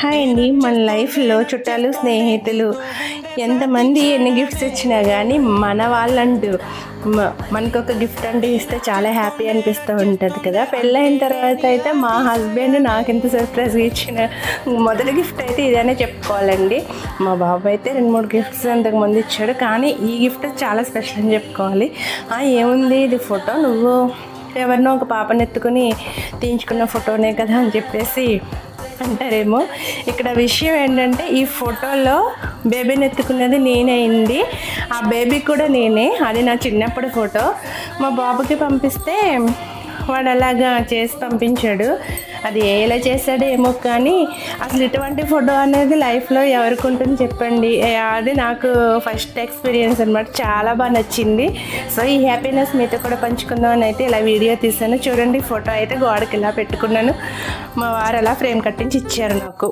Hi అండి. మన లైఫ్లో చుట్టాలు స్నేహితులు ఎంతమంది ఎన్ని గిఫ్ట్స్ ఇచ్చినా కానీ మన వాళ్ళంటూ మనకు ఒక గిఫ్ట్ అంటే ఇస్తే చాలా హ్యాపీ అనిపిస్తూ ఉంటుంది కదా. పెళ్ళైన తర్వాత అయితే మా హస్బెండ్ నాకు ఎంత సర్ప్రైజ్ ఇచ్చిన మొదటి గిఫ్ట్ అయితే ఇదనే చెప్పుకోవాలండి. మా బాబు అయితే రెండు మూడు గిఫ్ట్స్ అంతకు ముందు ఇచ్చాడు. కానీ ఈ గిఫ్ట్ చాలా స్పెషల్ అని చెప్పుకోవాలి. ఏముంది ఇది ఫోటో నువ్వు ఎవరినో ఒక పాపని ఎత్తుకుని తీయించుకున్న ఫోటోనే కదా అని చెప్పేసి అంటారేమో ఇక్కడ విషయం ఏంటంటే ఈ ఫోటోలో బేబీని ఎత్తుకున్నది నేనే అయింది ఆ బేబీ కూడా నేనే. అది నా చిన్నప్పటి ఫోటో. మా బాబుకి పంపిస్తే వాడు అలాగా చేసి పంపించాడు. అది ఎలా చేశాడో ఏమో కానీ అసలు ఇటువంటి ఫోటో అనేది లైఫ్లో ఎవరికి ఉంటుంది చెప్పండి. అది నాకు ఫస్ట్ ఎక్స్పీరియన్స్ అనమాట చాలా బాగా నచ్చింది. సో ఈ హ్యాపీనెస్ మీతో కూడా పంచుకుందాం అని అయితే ఇలా వీడియో తీసాను చూడండి ఫోటో అయితే గోడకి ఇలా పెట్టుకున్నాను. మా వారు అలా ఫ్రేమ్ కట్టించి ఇచ్చారు నాకు.